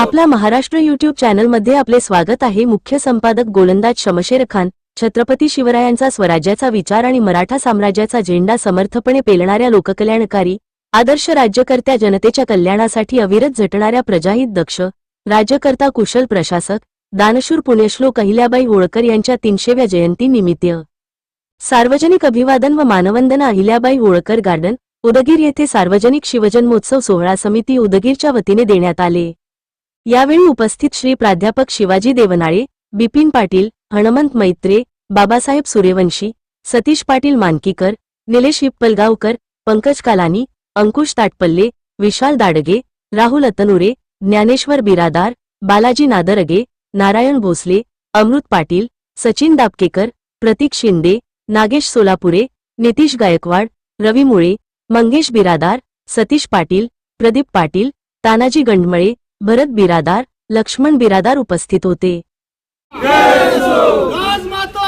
आपला महाराष्ट्र युट्यूब चॅनलमध्ये आपले स्वागत आहे. मुख्य संपादक गोलंदाज शमशेर खान छत्रपती शिवरायांचा स्वराज्याचा विचार आणि मराठा साम्राज्याचा झेंडा समर्थपणे पेलणाऱ्या लोककल्याणकारी आदर्श राज्यकर्त्या जनतेच्या कल्याणासाठी अविरत झटणाऱ्या प्रजाहित दक्ष राज्यकर्ता कुशल प्रशासक दानशूर पुण्यश्लोक अहिल्याबाई होळकर यांच्या तीनशेव्या जयंतीनिमित्त. सार्वजनिक अभिवादन व मानवंदना अहिल्याबाई होळकर गार्डन उदगीर येथे सार्वजनिक शिवजन्मोत्सव सोहळा समिती उदगीरच्या वतीने देण्यात आले. यावेळी उपस्थित श्री प्राध्यापक शिवाजी देवनाळे बिपिन पाटील हणमंत मैत्रे बाबासाहेब सूर्यवंशी सतीश पाटील मानकीकर निलेश हिप्पलगावकर पंकज कालानी अंकुश ताटपल्ले विशाल दाडगे राहुल अतनुरे ज्ञानेश्वर बिरादार बालाजी नादरगे नारायण भोसले अमृत पाटील सचिन दापकेकर प्रतीक शिंदे नागेश सोलापुरे नितीश गायकवाड रवी मुळे मंगेश बिरादार सतीश पाटील प्रदीप पाटील तानाजी गंडमळे भरत बिरादार लक्ष्मण बिरादार उपस्थित होते. राजमाता